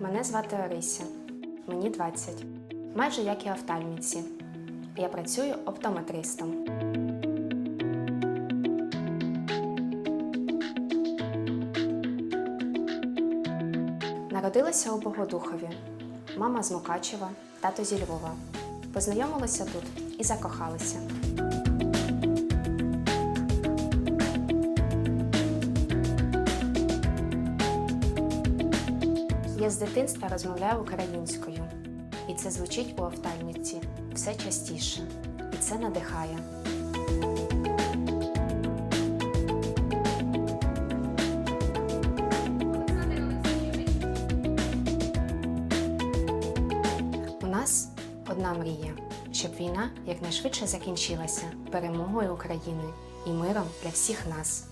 Мене звати Орися. Мені 20. Майже як і офтальміці. Я працюю оптометристом. Народилася у Богодухові. Мама з Мукачева, тато зі Львова. Познайомилися тут і закохалися. Я з дитинства розмовляю українською, і це звучить у офтальмівці все частіше, і це надихає. У нас одна мрія, щоб війна якнайшвидше закінчилася перемогою України і миром для всіх нас.